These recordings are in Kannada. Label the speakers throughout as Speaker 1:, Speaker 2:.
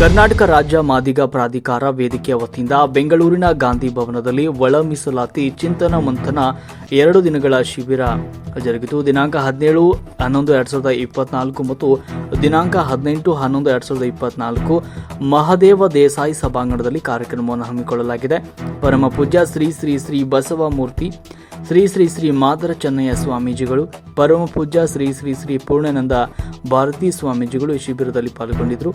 Speaker 1: ಕರ್ನಾಟಕ ರಾಜ್ಯ ಮಾದಿಗ ಪ್ರಾಧಿಕಾರ ವೇದಿಕೆಯ ವತಿಯಿಂದ ಬೆಂಗಳೂರಿನ ಗಾಂಧಿ ಭವನದಲ್ಲಿ ಒಳ ಮೀಸಲಾತಿ ಚಿಂತನ ಮಂಥನ ಎರಡು ದಿನಗಳ ಶಿಬಿರ ಜರುಗಿತು. ದಿನಾಂಕ ಹದಿನೇಳು, ಹನ್ನೊಂದು, ಎರಡ್ ಸಾವಿರದ ಇಪ್ಪತ್ನಾಲ್ಕು ಮತ್ತು ದಿನಾಂಕ ಹದಿನೆಂಟು, ಹನ್ನೊಂದು, ಎರಡ್ ಸಾವಿರದ ಇಪ್ಪತ್ನಾಲ್ಕು ಮಹದೇವ ದೇಸಾಯಿ ಸಭಾಂಗಣದಲ್ಲಿ ಕಾರ್ಯಕ್ರಮವನ್ನು ಹಮ್ಮಿಕೊಳ್ಳಲಾಗಿದೆ. ಪರಮ ಪೂಜ್ಯ ಶ್ರೀ ಶ್ರೀ ಶ್ರೀ ಬಸವ ಮೂರ್ತಿ ಶ್ರೀ ಶ್ರೀ ಶ್ರೀ ಮಾದರ ಚೆನ್ನಯ್ಯ ಸ್ವಾಮೀಜಿಗಳು, ಪರಮ ಪೂಜ್ಯ ಶ್ರೀ ಶ್ರೀ ಶ್ರೀ ಪೂರ್ಣಾನಂದ ಭಾರತೀ ಸ್ವಾಮೀಜಿಗಳು ಈ ಶಿಬಿರದಲ್ಲಿ ಪಾಲ್ಗೊಂಡಿದ್ದರು.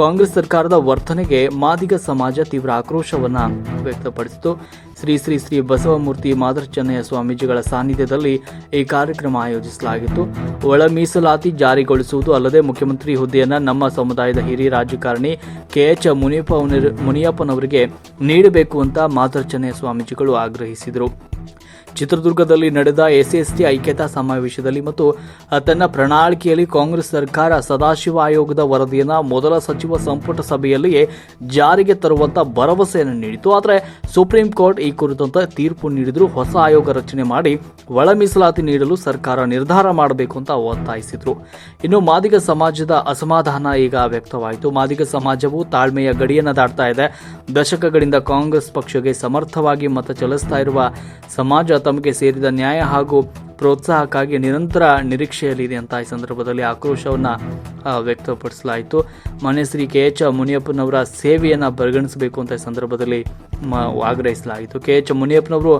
Speaker 1: ಕಾಂಗ್ರೆಸ್ ಸರ್ಕಾರದ ವರ್ತನೆಗೆ ಮಾದಿಗ ಸಮಾಜ ತೀವ್ರ ಆಕ್ರೋಶವನ್ನು ವ್ಯಕ್ತಪಡಿಸಿತು. ಶ್ರೀ ಶ್ರೀ ಶ್ರೀ ಬಸವಮೂರ್ತಿ ಮಾದರ ಚೆನ್ನಯ್ಯ ಸ್ವಾಮೀಜಿಗಳ ಸಾನ್ನಿಧ್ಯದಲ್ಲಿ ಈ ಕಾರ್ಯಕ್ರಮ ಆಯೋಜಿಸಲಾಗಿತ್ತು. ಒಳ ಮೀಸಲಾತಿ ಜಾರಿಗೊಳಿಸುವುದು ಅಲ್ಲದೆ ಮುಖ್ಯಮಂತ್ರಿ ಹುದ್ದೆಯನ್ನು ನಮ್ಮ ಸಮುದಾಯದ ಹಿರಿಯ ರಾಜಕಾರಣಿ ಕೆಎಚ್ ಮುನಿಯಪ್ಪ ಮುನಿಯಪ್ಪನವರಿಗೆ ನೀಡಬೇಕು ಅಂತ ಮಾದರ ಚೆನ್ನಯ್ಯ ಸ್ವಾಮೀಜಿಗಳು ಆಗ್ರಹಿಸಿದರು. ಚಿತ್ರದುರ್ಗದಲ್ಲಿ ನಡೆದ ಎಸ್ಎಸ್ಟಿ ಐಕ್ಯತಾ ಸಮಾವೇಶದಲ್ಲಿ ಮತ್ತು ತನ್ನ ಪ್ರಣಾಳಿಕೆಯಲ್ಲಿ ಕಾಂಗ್ರೆಸ್ ಸರ್ಕಾರ ಸದಾಶಿವ ಆಯೋಗದ ವರದಿಯನ್ನು ಮೊದಲ ಸಚಿವ ಸಂಪುಟ ಸಭೆಯಲ್ಲಿಯೇ ಜಾರಿಗೆ ತರುವಂತ ಭರವಸೆಯನ್ನು ನೀಡಿತು ಆದರೆ ಸುಪ್ರೀಂ ಕೋರ್ಟ್ ಈ ಕುರಿತಂತೆ ತೀರ್ಪು ನೀಡಿದ್ರು. ಹೊಸ ಆಯೋಗ ರಚನೆ ಮಾಡಿ ಒಳ ಮೀಸಲಾತಿ ನೀಡಲು ಸರ್ಕಾರ ನಿರ್ಧಾರ ಮಾಡಬೇಕು ಅಂತ ಒತ್ತಾಯಿಸಿದ್ರು. ಇನ್ನು ಮಾದಿಗ ಸಮಾಜದ ಅಸಮಾಧಾನ ಈಗ ವ್ಯಕ್ತವಾಯಿತು. ಮಾದಿಗ ಸಮಾಜವು ತಾಳ್ಮೆಯ ಗಡಿಯನ್ನು ದಾಟ್ತಾ ಇದೆ. ದಶಕಗಳಿಂದ ಕಾಂಗ್ರೆಸ್ ಪಕ್ಷಕ್ಕೆ ಸಮರ್ಥವಾಗಿ ಮತ ಚಲಿಸ್ತಾ ಇರುವ ಸಮಾಜ ತಮಗೆ ಸೇರಿದ ನ್ಯಾಯ ಹಾಗೂ ಪ್ರೋತ್ಸಾಹಕ್ಕಾಗಿ ನಿರಂತರ ನಿರೀಕ್ಷೆಯಲ್ಲಿದೆ ಅಂತ ಈ ಸಂದರ್ಭದಲ್ಲಿ ಆಕ್ರೋಶವನ್ನು ವ್ಯಕ್ತಪಡಿಸಲಾಯಿತು. ಮನೆ ಶ್ರೀ ಕೆ ಎಚ್ ಮುನಿಯಪ್ಪನವರ ಸೇವೆಯನ್ನು ಪರಿಗಣಿಸಬೇಕು ಅಂತ ಈ ಸಂದರ್ಭದಲ್ಲಿ ಆಗ್ರಹಿಸಲಾಯಿತು. ಕೆ ಎಚ್ ಮುನಿಯಪ್ಪನವರು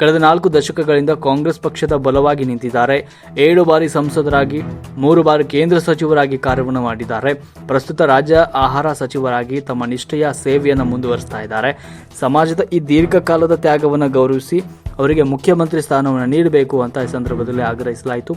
Speaker 1: ಕಳೆದ ನಾಲ್ಕು ದಶಕಗಳಿಂದ ಕಾಂಗ್ರೆಸ್ ಪಕ್ಷದ ಬಲವಾಗಿ ನಿಂತಿದ್ದಾರೆ. ಏಳು ಬಾರಿ ಸಂಸದರಾಗಿ, ಮೂರು ಬಾರಿ ಕೇಂದ್ರ ಸಚಿವರಾಗಿ ಕಾರ್ಯವನ್ನು ಮಾಡಿದ್ದಾರೆ. ಪ್ರಸ್ತುತ ರಾಜ್ಯ ಆಹಾರ ಸಚಿವರಾಗಿ ತಮ್ಮ ನಿಷ್ಠೆಯ ಸೇವೆಯನ್ನು ಮುಂದುವರಿಸ್ತಾ ಇದ್ದಾರೆ. ಸಮಾಜದ ಈ ದೀರ್ಘಕಾಲದ ತ್ಯಾಗವನ್ನು ಗೌರವಿಸಿ ಅವರಿಗೆ ಮುಖ್ಯಮಂತ್ರಿ ಸ್ಥಾನವನ್ನು ನೀಡಬೇಕು ಅಂತ ಈ ಸಂದರ್ಭದಲ್ಲಿ ಆಗ್ರಹಿಸಲಾಯಿತು.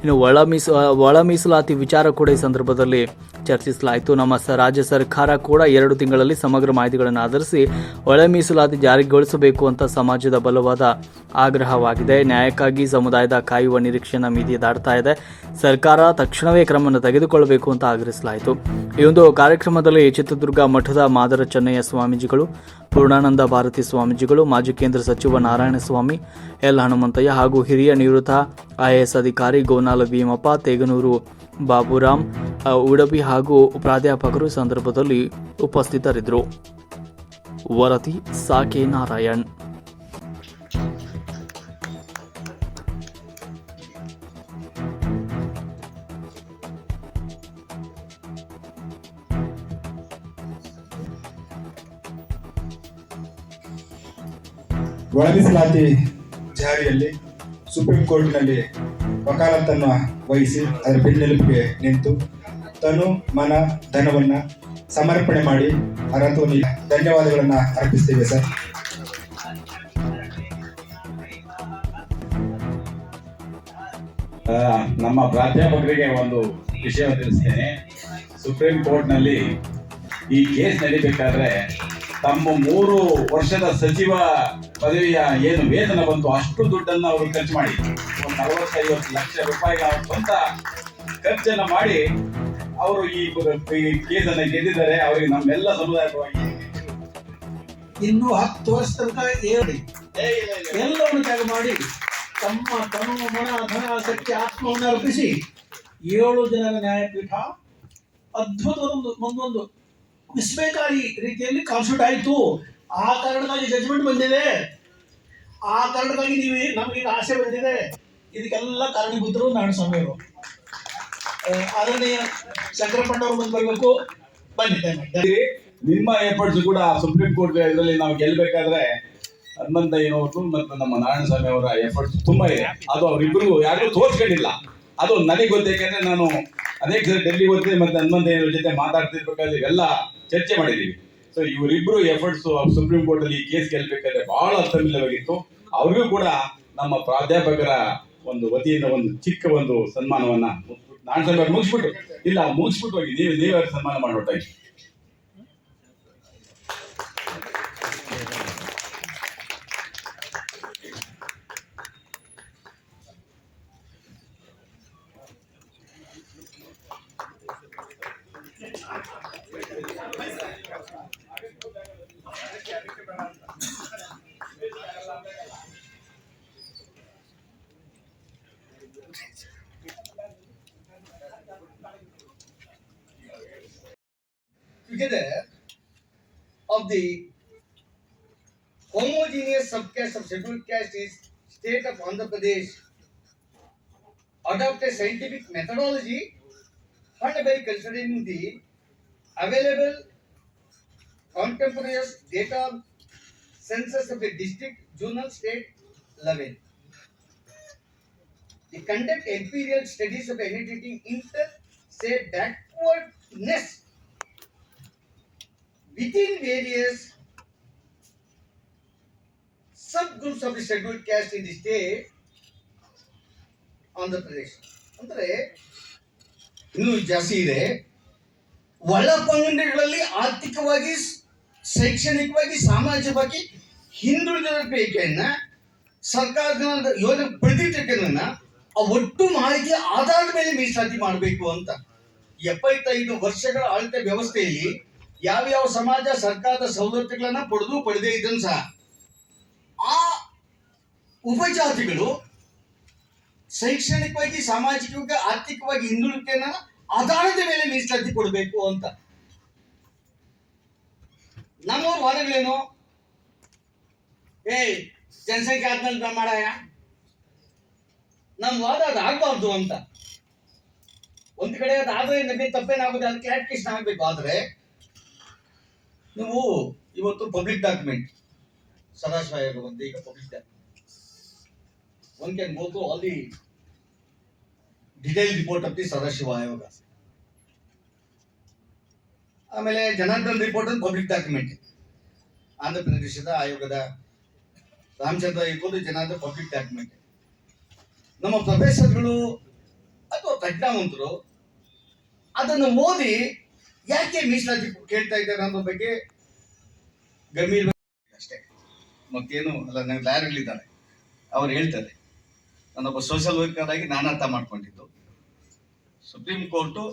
Speaker 1: ಇನ್ನು ಒಳ ಮೀಸ, ಒಳ ಮೀಸಲಾತಿ ವಿಚಾರ ಕೂಡ ಈ ಸಂದರ್ಭದಲ್ಲಿ ಚರ್ಚಿಸಲಾಯಿತು. ನಮ್ಮ ರಾಜ್ಯ ಸರ್ಕಾರ ಕೂಡ ಎರಡು ತಿಂಗಳಲ್ಲಿ ಸಮಗ್ರ ಮಾಹಿತಿಗಳನ್ನು ಆಧರಿಸಿ ಒಳ ಮೀಸಲಾತಿ ಜಾರಿಗೊಳಿಸಬೇಕು ಅಂತ ಸಮಾಜದ ಬಲವಾದ ಆಗ್ರಹವಾಗಿದೆ. ನ್ಯಾಯಕ್ಕಾಗಿ ಸಮುದಾಯದ ಕಾಯುವ ನಿರೀಕ್ಷೆಯನ್ನು ಮೀದಿ ದಾಡ್ತಾ ಇದೆ. ಸರ್ಕಾರ ತಕ್ಷಣವೇ ಕ್ರಮವನ್ನು ತೆಗೆದುಕೊಳ್ಳಬೇಕು ಅಂತ ಆಗ್ರಹಿಸಲಾಯಿತು. ಈ ಒಂದು ಕಾರ್ಯಕ್ರಮದಲ್ಲಿ ಚಿತ್ರದುರ್ಗ ಮಠದ ಮಾದರ ಚೆನ್ನಯ್ಯ ಸ್ವಾಮೀಜಿಗಳು, ಪೂರ್ಣಾನಂದ ಭಾರತಿ ಸ್ವಾಮೀಜಿಗಳು, ಮಾಜಿ ಕೇಂದ್ರ ಸಚಿವ ನಾರಾಯಣಸ್ವಾಮಿ, ಎಲ್ ಹನುಮಂತಯ್ಯ ಹಾಗೂ ಹಿರಿಯ ನಿವೃತ್ತ ಐಎಎಸ್ ಅಧಿಕಾರಿ ಗೋನಾಲ ಭೀಮಪ್ಪ, ತೇಗನೂರು ಬಾಬುರಾಮ್ ಉಡಬಿ ಹಾಗೂ ಪ್ರಾಧ್ಯಾಪಕರು ಸಂದರ್ಭದಲ್ಲಿ ಉಪಸ್ಥಿತರಿದ್ದರು. ವರದಿ ಸಾಕೆ ನಾರಾಯಣ್.
Speaker 2: ಒಳ ಮೀಸಲಾತಿ ಜಾರಿಯಲ್ಲಿ ಸುಪ್ರೀಂ ಕೋರ್ಟ್ನಲ್ಲಿ ವಕಾಲತ್ತನ್ನು ವಹಿಸಿ ಅದರ ಬೆನ್ನೆಲುಬಿಗೆ ನಿಂತು ತನು ಮನ ಧನವನ್ನ ಸಮರ್ಪಣೆ ಮಾಡಿ ಅರತೋನಿ ಧನ್ಯವಾದಗಳನ್ನ ಅರ್ಪಿಸ್ತೇವೆ ಸರ್.
Speaker 3: ನಮ್ಮ ಪ್ರಾಧ್ಯಾಪಕರಿಗೆ ಒಂದು ವಿಷಯ ತಿಳಿಸ್ತೇನೆ. ಸುಪ್ರೀಂ ಕೋರ್ಟ್ನಲ್ಲಿ ಈ ಕೇಸ್ ನಡೀಬೇಕಾದ್ರೆ ತಮ್ಮ ಮೂರು ವರ್ಷದ ಸಚಿವ ಪದವಿಯ ಏನು ವೇತನ ಬಂತು ಅಷ್ಟು ದುಡ್ಡನ್ನು ಅವರು ಖರ್ಚು ಮಾಡಿ ಒಂದು ನಲವತ್ತೈವತ್ತು ಲಕ್ಷ ರೂಪಾಯಿಗೆ ಅವ್ರ ಸ್ವಂತ ಖರ್ಚನ್ನು ಮಾಡಿ ಅವರು ಈ ಕೇಸನ್ನು ಗೆದ್ದಿದ್ದಾರೆ. ಅವರಿಗೆ ನಮ್ಮೆಲ್ಲ ಸಮುದಾಯವಾಗಿ
Speaker 4: ಇನ್ನೂ ಹತ್ತು ವರ್ಷ ತನಕ ಹೇಳಿ. ಎಲ್ಲವನ್ನು ತ್ಯಾಗ ಮಾಡಿ ತಮ್ಮ ತನು ಮನ ಧನ ಶಕ್ತಿ ಆತ್ಮವನ್ನು ಅರ್ಪಿಸಿ ಏಳು ಜನರ ನ್ಯಾಯಪೀಠ ಅದ್ಭುತ ಒಂದು ಒಂದೊಂದು ವಿಸ್ಮಯಕಾರಿ ರೀತಿಯಲ್ಲಿ ಕಾನ್ಸ್ಟಿಟ್ಯೂಟ್ ಆಯಿತು. ಆ ಕಾರಣಕ್ಕಾಗಿ ಜಜ್ಮೆಂಟ್ ಬಂದಿದೆ. ಆ ಕಾರಣಕ್ಕಾಗಿ ನೀವು ನಮಗೆ ಆಸೆ ಬಂದಿದೆ. ಇದಕ್ಕೆಲ್ಲ ಕಾರಣೀಭೂತರು ಅವರು ಆದರಣೀಯ ಶಂಕರಪ್ಪಣ್ಣವ್ರು ಬಂದು ಬರಬೇಕು. ಬನ್ನಿ
Speaker 3: ನಿಮ್ಮ ಏರ್ಪಡ್ಸ್ ಕೂಡ ಸುಪ್ರೀಂ ಕೋರ್ಟ್ ಇದರಲ್ಲಿ ನಾವು ಗೆಲ್ಬೇಕಾದ್ರೆ ಹನುಮಂತಯ್ಯನವರು ಮತ್ತು ನಮ್ಮ ನಾರಾಯಣಸ್ವಾಮಿ ಅವರ ಎಫರ್ಟ್ಸ್ ತುಂಬಾ ಇದೆ. ಅದು ಅವರಿಬ್ಬರಿಗೂ ಯಾರಿಗೂ ತೋರಿಸ್ಕೊಂಡಿಲ್ಲ. ಅದು ನನಗೆ ಗೊತ್ತೇಕೆಂದ್ರೆ ನಾನು ಅನೇಕ ಸರಿ ಡೆಲ್ಲಿ ಹೋಗ್ತೀನಿ ಮತ್ತೆ ಹನುಮಂತಯ್ಯನವ್ರ ಜೊತೆ ಮಾತಾಡ್ತಿರ್ಬೇಕಾದ್ರೆ ಇವೆಲ್ಲ ಚರ್ಚೆ ಮಾಡಿದೀವಿ. ಸೊ ಇವರಿಬ್ರು ಎಫರ್ಟ್ಸ್ ಸುಪ್ರೀಂ ಕೋರ್ಟ್ ಅಲ್ಲಿ ಕೇಸ್ ಗೆಲ್ಬೇಕಾದ್ರೆ ಬಹಳ ಅರ್ಥಮಿಲ್ಲವಾಗಿತ್ತು ಅವ್ರಿಗೂ ಕೂಡ ನಮ್ಮ ಪ್ರಾಧ್ಯಾಪಕರ ಒಂದು ವತಿಯಿಂದ ಒಂದು ಚಿಕ್ಕ ಒಂದು ಸನ್ಮಾನವನ್ನ ನಾನು ಸ್ವಲ್ಪ ಮುಗಿಸ್ಬಿಟ್ಟು, ಇಲ್ಲ, ಮುಗಿಸ್ಬಿಟ್ಟು ಹೋಗಿ, ನೀವು ನೀವೇ ಸನ್ಮಾನ ಮಾಡ್ಬಿಟ್ಟಾಗಿ
Speaker 5: together of the homogeneous subcaste of scheduled caste is state of Andhra Pradesh adopt a scientific methodology and by considering the available contemporaneous data census of the district, zonal, state level. They conduct empirical studies of identity inter, say, backwardness within various subgroups of the scheduled caste in the state Andhra ಪ್ರದೇಶ ಅಂದ್ರೆ ಇನ್ನೂ ಜಾಸ್ತಿ ಇದೆ. ಒಳ ಪಂಗಡಗಳಲ್ಲಿ ಆರ್ಥಿಕವಾಗಿ, ಶೈಕ್ಷಣಿಕವಾಗಿ, ಸಾಮಾಜಿಕವಾಗಿ ಹಿಂದುಳಿದ ಬೇಕೆಯನ್ನ ಸರ್ಕಾರದ ಯೋಜನೆ ಪಡೆದಿದ್ದಕ್ಕನ್ನ ಆ ಒಟ್ಟು ಮಾಹಿತಿ ಆಧಾರದ ಮೇಲೆ ಮೀಸಲಾತಿ ಮಾಡಬೇಕು ಅಂತ ಎಪ್ಪತ್ತೈದು ವರ್ಷಗಳ ಆಡಳಿತ ವ್ಯವಸ್ಥೆಯಲ್ಲಿ ಯಾವ್ಯಾವ ಸಮಾಜ ಸರ್ಕಾರದ ಸವಲತ್ತುಗಳನ್ನ ಪಡೆದು ಪಡೆದೇ ಇದ್ದನ್ನು ಸಹ ಆ ಉಪಜಾತಿಗಳು ಶೈಕ್ಷಣಿಕವಾಗಿ, ಸಾಮಾಜಿಕವಾಗಿ, ಆರ್ಥಿಕವಾಗಿ ಹಿಂದುಳಿಕೆಯನ್ನ ಆಧಾರದ ಮೇಲೆ ಮೀಸಲಾತಿ ಕೊಡಬೇಕು ಅಂತ. ನಮ್ಮವ್ರ ವಾದಗಳೇನು? ಏಯ್, ಜನಸಂಖ್ಯೆ ಆದ್ಮೇಲೆ ಮಾಡಾಯ ನಮ್ಮ ವಾದ ಅದಾಗಬಾರ್ದು ಅಂತ. ಒಂದ್ ಕಡೆ ಅದಾದ್ರೆ ನಮಗೆ ತಪ್ಪೇನಾಗುತ್ತೆ, ಅದಕ್ಕೆ ಕ್ಲಾರಿಫಿಕೇಶನ್ ಆಗ್ಬೇಕು. ಆದ್ರೆ ನೀವು ಇವತ್ತು ಪಬ್ಲಿಕ್ ಡಾಕ್ಯುಮೆಂಟ್ ಸದಾಶಿವ ಆಯೋಗ ಬಂದು ಈಗ public document one can go all the detail report of the Sadashiva ಆಯೋಗ ಆಮೇಲೆ ಜನಾರ್ದನ್ ರಿಪೋರ್ಟ್ ಅಂತ ಪಬ್ಲಿಕ್ ಡಾಕ್ಯುಮೆಂಟ್ ಆಂಧ್ರ ಪ್ರದೇಶದ ಆಯೋಗದ ರಾಮಚಂದ್ರ ಇರ್ಬೋದು ಜನಾರ್ದನ್ ಪಬ್ಲಿಕ್ ಡಾಕ್ಯುಮೆಂಟ್ ನಮ್ಮ ಪ್ರೊಫೆಸರ್ಗಳು ಅಥವಾ ಪ್ರಜ್ಞಾವಂತರು ಅದನ್ನು ಓದಿ ಯಾಕೆ ಮೀಸಲಾತಿ ಕೇಳ್ತಾ ಇದ್ದಾರೆ ಅನ್ನೋ ಬಗ್ಗೆ ಗಂಭೀರ ಅಷ್ಟೇ. ಮತ್ತೇನು ಅಲ್ಲ, ನಂಗೆ ಲಾಯರ್ಗಳಿದ್ದಾರೆ ಅವ್ರು ಹೇಳ್ತಾರೆ. ನಾನೊಬ್ಬ ಸೋಷಲ್ ವರ್ಕರ್ ಆಗಿ ನಾನು ಅರ್ಥ ಮಾಡ್ಕೊಂಡಿದ್ದು. ಸುಪ್ರೀಂ ಕೋರ್ಟು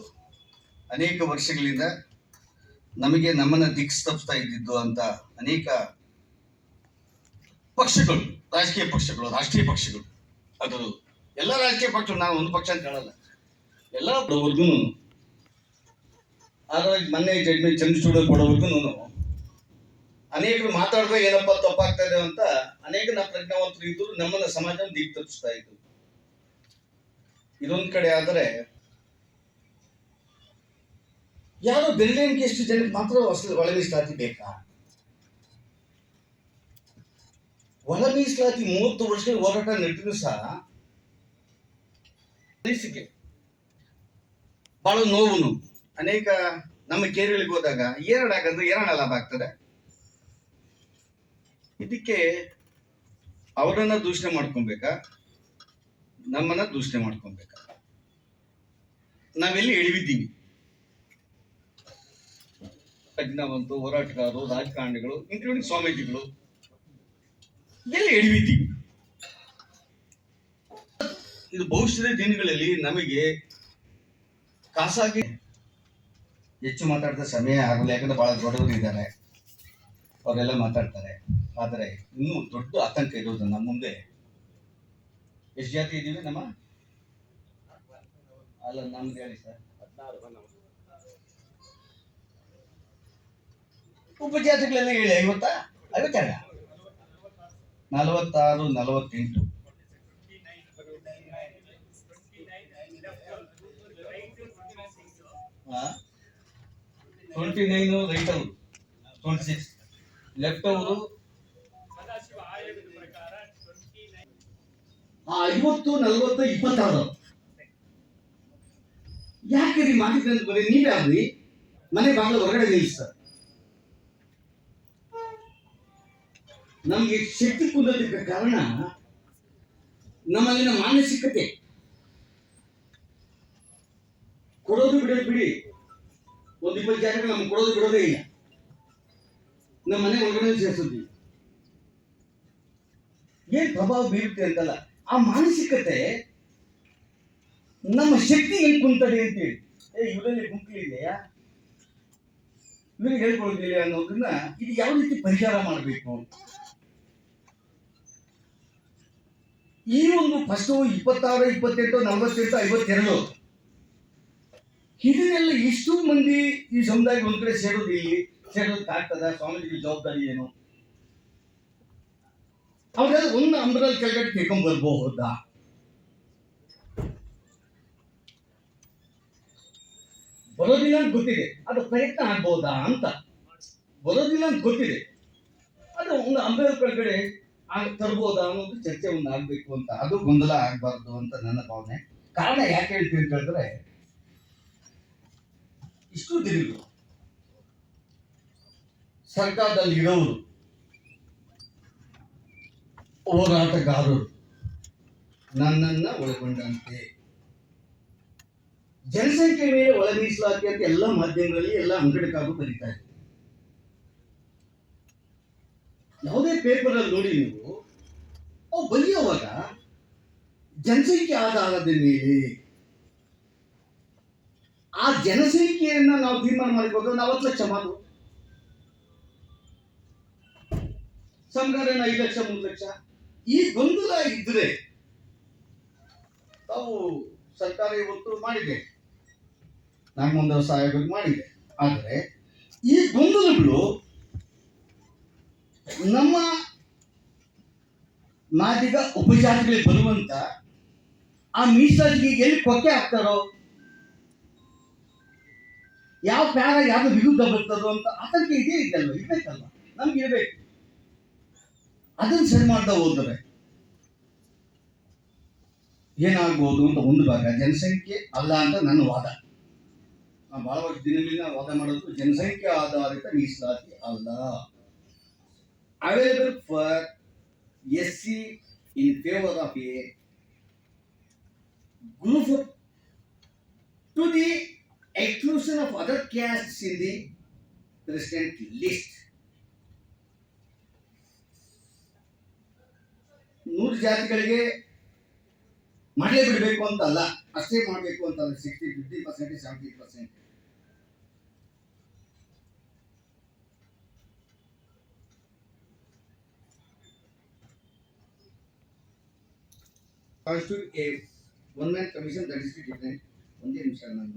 Speaker 5: ಅನೇಕ ವರ್ಷಗಳಿಂದ ನಮಗೆ ನಮ್ಮನ್ನ ದಿಕ್ಸ್ತಪ್ಸ್ತಾ ಇದ್ದಿದ್ದು ಅಂತ ಅನೇಕ ಪಕ್ಷಗಳು, ರಾಜಕೀಯ ಪಕ್ಷಗಳು, ರಾಷ್ಟ್ರೀಯ ಪಕ್ಷಗಳು. ಅದು ಎಲ್ಲ ರಾಜಕೀಯ ಪಕ್ಷಗಳು ನಾವು ಒಂದು ಪಕ್ಷ ಅಂತ ಹೇಳಲ್ಲ. ಎಲ್ಲ ಆದ್ರೆ ಮೊನ್ನೆ ಜಡ್ಮೆಂಟ್ ಚಂದ್ರಚೂಡ ಕೊಡೋವರೆಗೂ ಅನೇಕರು ಮಾತಾಡಿದ್ರೆ ಏನಪ್ಪ ತಪ್ಪಾಗ್ತಾ ಇದೆ ಅಂತ ಅನೇಕ ನಮ್ಮ ಪ್ರಜ್ಞಾವಂತರು ಇದ್ರು ನಮ್ಮನ್ನ ಸಮಾಜ ದಿಕ್ ತಪ್ಪಿಸ್ತಾ ಇದ್ರು. ಇದೊಂದ್ ಕಡೆ ಆದರೆ ಯಾರು ಬೆರಳಿಗೆ ಎಷ್ಟು ಜನಕ್ಕೆ ಮಾತ್ರ ಒಳ ಮೀಸಲಾತಿ ಬೇಕಾ? ಒಳ ಮೀಸಲಾತಿ ಮೂವತ್ತು ವರ್ಷಕ್ಕೆ ಹೋರಾಟ ನಡೆದ್ರು ಸಹ ಬಹಳ ನೋವು ನೋವು. ಅನೇಕ ನಮ್ಮ ಕೇರಿಗಳಿಗೆ ಹೋದಾಗ ಏರಡಾಗಂದ್ರೆ ಏರಣ ಲಾಭ ಆಗ್ತದೆ. ಇದಕ್ಕೆ ಅವರನ್ನ ದೂಷಣೆ ಮಾಡ್ಕೊಬೇಕಾ? ನಮ್ಮನ್ನ ದೂಷಣೆ ಮಾಡ್ಕೊಬೇಕಾ? ನಾವೆಲ್ಲಿ ಎಳಿವಿದ್ದೀವಿ ಪ್ರಜ್ಞಾವಂತು ಹೋರಾಟಗಾರರು, ರಾಜಕಾರಣಿಗಳು ಇನ್ಕ್ಲೂಡಿಂಗ್ ಸ್ವಾಮೀಜಿಗಳು, ಎಲ್ಲಿ ಎಳಿವಿದ್ದೀವಿ ಇದು ಭವಿಷ್ಯದ ದಿನಗಳಲ್ಲಿ ನಮಗೆ ಖಾಸಾಗಿ ಹೆಚ್ಚು ಮಾತಾಡಿದ ಸಮಯ ಆಗಲ್ಲ, ಯಾಕಂದ್ರೆ ಭಾಳ ದೊಡ್ಡವರು ಇದ್ದಾರೆ. ಅವರೆಲ್ಲ ಮಾತಾಡ್ತಾರೆ. ಆದರೆ ಇನ್ನೂ ದೊಡ್ಡ ಆತಂಕ ಇರೋದು ನಮ್ಮ ಮುಂದೆ. ಎಷ್ಟು ಜಾತಿ ಇದ್ದೀವಿ ನಮ್ಮ? ಅಲ್ಲ, ನಮ್ದು ಹೇಳಿ ಸರ್. ಉಪಜಾತಿಗಳೆಲ್ಲ ಹೇಳಿ, ಐವತ್ತ? ಐವತ್ತೆರಡ? ನಲವತ್ತಾರು, ನಲವತ್ತೆಂಟು. ಟ್ವೆಂಟಿ ನೈನು ರೈಟ್ ಅವರು ಟ್ವೆಂಟಿ ಸಿಕ್ಸ್ ಲೆಫ್ಟ್ ಅವರು ಐವತ್ತು, ನಲವತ್ತು, ಇಪ್ಪತ್ತಾರು. ಯಾಕೆ ರೀ ಮಾಹಿತಿ ಅಂತ ಬರೀ ನೀವೇ ಆಗ್ರಿ. ಮನೆ ಬಾಗಿಲು ಹೊರಗಡೆ ನಿಲ್ಲಿಸ್ತಾರೆ ನಮಗೆ ಶಕ್ತಿ ಕುಂದೋದಕ್ಕೆ ಕಾರಣ ನಮ್ಮಲ್ಲಿನ ಮಾನಸಿಕತೆ. ಕೊಡೋದು ಬಿಡೋದು ಬಿಡಿ. ಒಂದು ಇಪ್ಪತ್ತು ಜಾಗಗಳು ನಮ್ಗೆ ಕೊಡೋದು ಬಿಡೋದೇ ಇಲ್ಲ. ನಮ್ಮ ಮನೆ ಒಳಗಡೆ ಸೇರಿಸಿದ್ವಿ. ಏನ್ ಪ್ರಭಾವ ಬೀರುತ್ತೆ ಅಂತಲ್ಲ, ಆ ಮಾನಸಿಕತೆ ನಮ್ಮ ಶಕ್ತಿ ಎಲ್ಲಿ ಕುಂತದೆ ಅಂತೇಳಿ. ಏ, ಇವರಲ್ಲಿ ಗುಂಪಿದೆಯಾ ಇವರಿಗೆ ಹೇಳ್ಕೊಳ್ತಿಲ್ಲ ಅನ್ನೋದನ್ನ ಇದು ಯಾವ ರೀತಿ ಪರಿಹಾರ ಮಾಡಬೇಕು ಈ ಒಂದು ಫಸ್ಟು ಇಪ್ಪತ್ತಾರು, ಇಪ್ಪತ್ತೆಂಟು, ನಲವತ್ತೆಂಟು, ಐವತ್ತೆರಡು. ಇದನ್ನೆಲ್ಲ ಇಷ್ಟು ಮಂದಿ ಈ ಸಮುದಾಯಕ್ಕೆ ಒಂದ್ ಕಡೆ ಸೇರೋದು ಇಲ್ಲಿ, ಸೇರೋದಕ್ಕೆ ಆಗ್ತದ? ಸ್ವಾಮೀಜಿ ಜವಾಬ್ದಾರಿ ಏನು? ಅವ್ರೆಲ್ಲ ಒಂದು ಅಂಬ್ರಲ್ ಕೆಳಗಡೆ ತಿಳ್ಕೊಂಡ್ ಬರ್ಬಹುದಾ ಬರೋದಿಲ್ಲ ಅಂತ ಗೊತ್ತಿದೆ. ಅದು ಪ್ರಯತ್ನ ಆಗ್ಬಹುದಾ ಅಂತ. ಬರೋದಿಲ್ಲ ಅಂತ ಗೊತ್ತಿದೆ. ಅದು ಒಂದು ಅಂಬ್ರಲ್ ಕೆಳಗಡೆ ತರ್ಬೋದಾ ಅನ್ನೋದು ಚರ್ಚೆ ಒಂದು ಆಗ್ಬೇಕು ಅಂತ. ಅದು ಗೊಂದಲ ಆಗ್ಬಾರ್ದು ಅಂತ ನನ್ನ ಭಾವನೆ. ಕಾರಣ ಯಾಕೆ ಹೇಳ್ತೀವಿ ಅಂತ ಹೇಳಿದ್ರೆ ಇಷ್ಟು ದಿನಗಳು ಸರ್ಕಾರದಲ್ಲಿ ಇರೋರು ಹೋರಾಟಗಾರರು ನನ್ನನ್ನ ಒಳಗೊಂಡಂತೆ. ಜನಸಂಖ್ಯೆ ಮೇಲೆ ಒಳ ಅಂತ ಎಲ್ಲ ಮಾಧ್ಯಮಗಳಲ್ಲಿ ಎಲ್ಲ ಅಂಗಡಿಕಾಗೂ ಬರೀತಾ ಇದೆ ಯಾವುದೇ ಪೇಪರ್ ಅಲ್ಲಿ ನೋಡಿ ನೀವು, ಅವು ಬರೆಯುವಾಗ ಜನಸಂಖ್ಯೆ ಆಧಾರದ ಮೇಲೆ ಆ ಜನಸಂಖ್ಯೆಯನ್ನು ನಾವು ತೀರ್ಮಾನ ಮಾಡಿಕೊಂಡು ನಲವತ್ತು ಲಕ್ಷ ಮಾತು. ಸಂಘಟನೆ ಐದು ಲಕ್ಷ, ಮೂರು ಲಕ್ಷ. ಈ ಗೊಂದಲ ಇದ್ರೆ ತಾವು ಸರ್ಕಾರ ಇವತ್ತು ಮಾಡಿದೆ. ನಾಗಮಂದ್ರ ಸಹಾಯ ಮಾಡಿದೆ. ಆದರೆ ಈ ಗೊಂದಲಗಳು ನಮ್ಮ ಮಾದಿಗ ಉಪಜಾತಿಗಳಿಗೆ ಬರುವಂತ ಆ ಮೀಸಲಾತಿಗೆ ಎಲ್ಲಿ ಕೊಕ್ಕೆ ಹಾಕ್ತಾರೋ ಯಾವ ಪ್ಯಾರ, ಯಾವ್ದು ವಿರುದ್ಧ ಬರ್ತದೋ ಅಂತ ಆತಂಕ ಇದೇ ಇದೆಯಲ್ವ ಇರ್ಬೇಕಲ್ವ? ನಮ್ಗೆ ಇರ್ಬೇಕು. ಅದನ್ನ ಸರಿ ಮಾಡ್ತಾ ಹೋದರೆ ಏನಾಗ್ಬೋದು ಅಂತ ಒಂದು ಭಾಗ. ಜನಸಂಖ್ಯೆ ಅಲ್ಲ ಅಂತ ನನ್ನ ವಾದ. ನಾನು ಬಹಳ ವರ್ಷ ದಿನಗಳಿಂದ ವಾದ ಮಾಡೋದು ಜನಸಂಖ್ಯೆ ಆಧಾರಿತ ಮೀಸಲಾತಿ ಅಲ್ಲ. Available for S C in favour of a group to the exclusion of other castes in the president list. ನೂರು ಜಾತಿಗಳಿಗೆ ಮಾಡಲೇ ಬಿಡಬೇಕು ಅಂತ ಅಲ್ಲ ಅಷ್ಟೇ ಮಾಡಬೇಕು ಅಂತ ಅಲ್ಲ sixty fifty percent seventy percent one man commission that is different ಒಂದೇ ನಿಮಿಷ ನಾನು